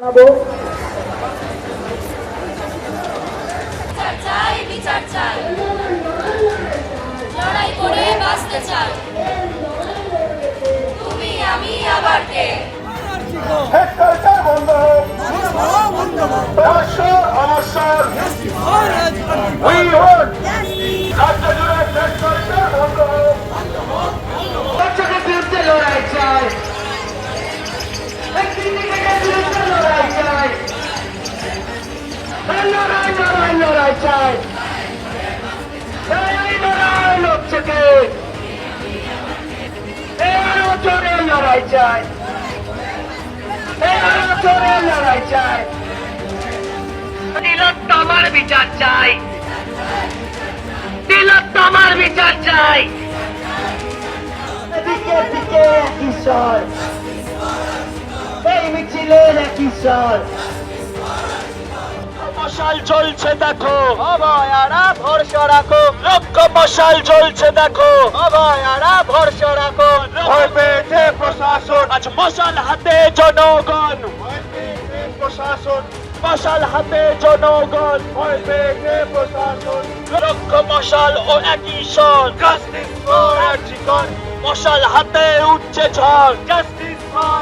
জানাব বিচার চাই লড়াই করে বাঁচতে চাই তুমি আমি আবার কে লড়াই লড়াই লড়াই চাই লড়াই লোককে এই আরও জোরে লড়াই চাই এই আরও জোরে লড়াই চাই তিলোত্তমার বিচার চাই তিলোত্তমার চাই দিকে দিকে একই স্বর এই মিছিলের একই স্বর মশাল চলছে দেখো। অভয়ারা ভরসা রাখো। লক্ষ মশাল চলছে দেখো। অভয়ারা ভরসা রাখো। ভয় পেয়েছে প্রশাসন। আজ মশাল হাতে জনগণ। প্রশাসন। মশাল হাতে জনগণ। ভয় পেয়েছে প্রশাসন। লক্ষ মশাল ও একই স্বর জাস্টিস ফর আর্জিকন মশাল হাতে উঠছে ঝড়। Justice for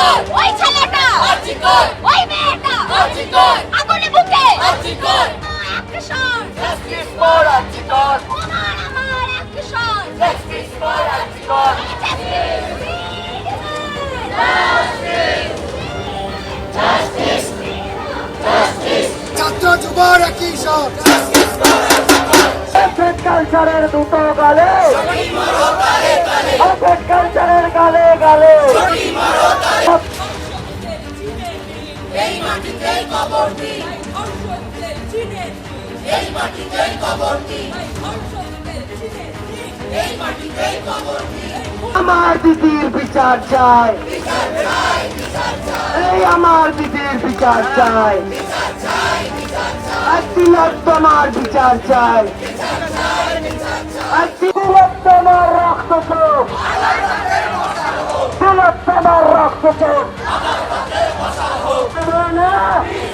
RG Kar! ওই ছেলেটা! আর্জিকর! ওই মেয়েটা! আর্জিকর! আগুনে বুকে! RG Kar! Action justice for RG Kar আমার আমার অ্যাকশন জাস্টিস ফর আর্জিকর ছাত্র যুবর একই সব কালচারের দুটো গালে। মাটিতেই কবর দিই। এই মাটিতেই কবর দিই। এই মাটিতেই কবর দিই। আমার দিদির বিচার চাই। এই আমার দিদির বিচার চাই। তিলোত্তমার বিচার চাই। তিলোত্তমার রক্ত তিলোত্তমার রক্ত China!